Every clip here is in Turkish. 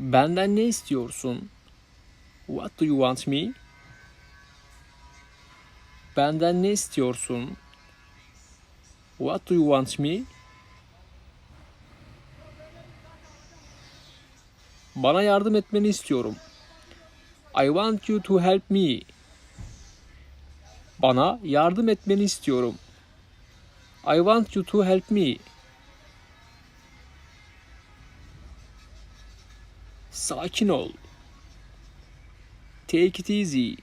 Benden ne istiyorsun? What do you want me? Benden ne istiyorsun? What do you want me? Bana yardım etmeni istiyorum. I want you to help me. Bana yardım etmeni istiyorum. I want you to help me. Sakin ol. Take it easy.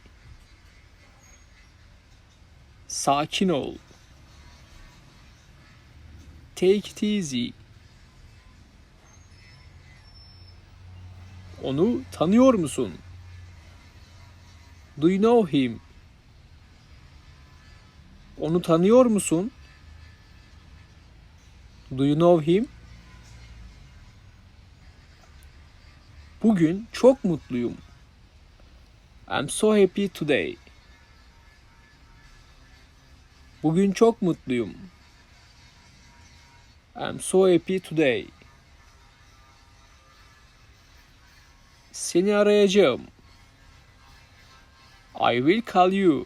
Sakin ol. Take it easy. Onu tanıyor musun? Do you know him? Onu tanıyor musun? Do you know him? Bugün çok mutluyum. I'm so happy today. Bugün çok mutluyum. I'm so happy today. Seni arayacağım. I will call you.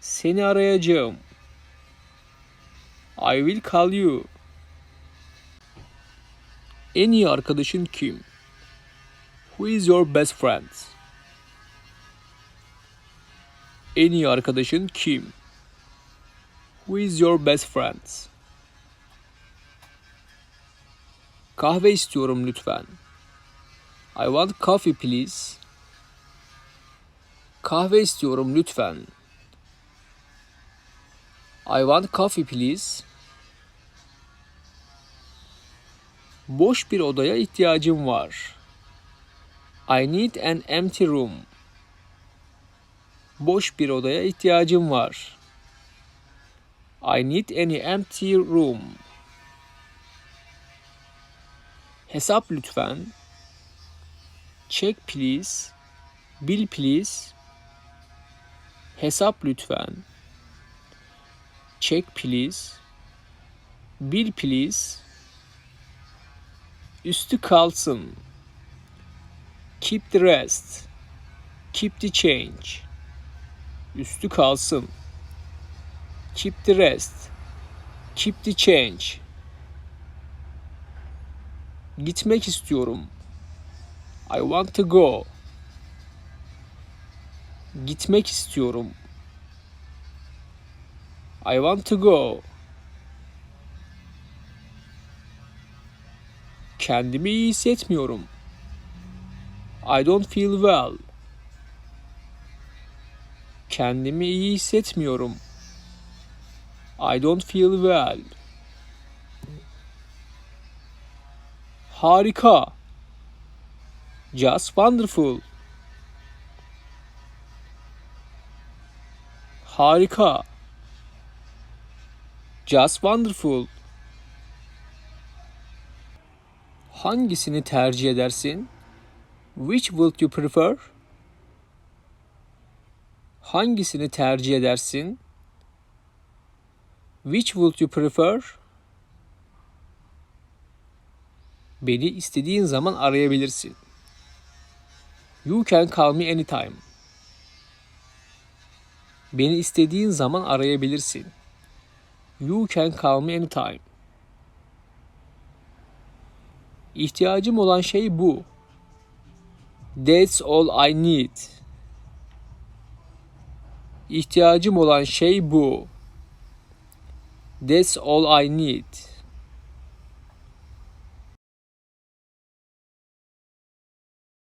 Seni arayacağım. I will call you. En iyi arkadaşın kim? Who is your best friend? En iyi arkadaşın kim? Who is your best friend? Kahve istiyorum lütfen. I want coffee please. Kahve istiyorum lütfen. I want coffee please. Boş bir odaya ihtiyacım var. I need an empty room. Boş bir odaya ihtiyacım var. I need any empty room. Hesap lütfen. Check please. Bill please. Hesap lütfen. Check please. Bill please. Üstü kalsın. Keep the rest. Keep the change. Üstü kalsın. Keep the rest. Keep the change. Gitmek istiyorum. I want to go. Gitmek istiyorum. I want to go. Kendimi iyi hissetmiyorum. I don't feel well. Kendimi iyi hissetmiyorum. I don't feel well. Harika. Just wonderful. Harika. Just wonderful. Hangisini tercih edersin? Which would you prefer? Hangisini tercih edersin? Which would you prefer? Beni istediğin zaman arayabilirsin. You can call me anytime. Beni istediğin zaman arayabilirsin. You can call me anytime. İhtiyacım olan şey bu. That's all I need. İhtiyacım olan şey bu. That's all I need.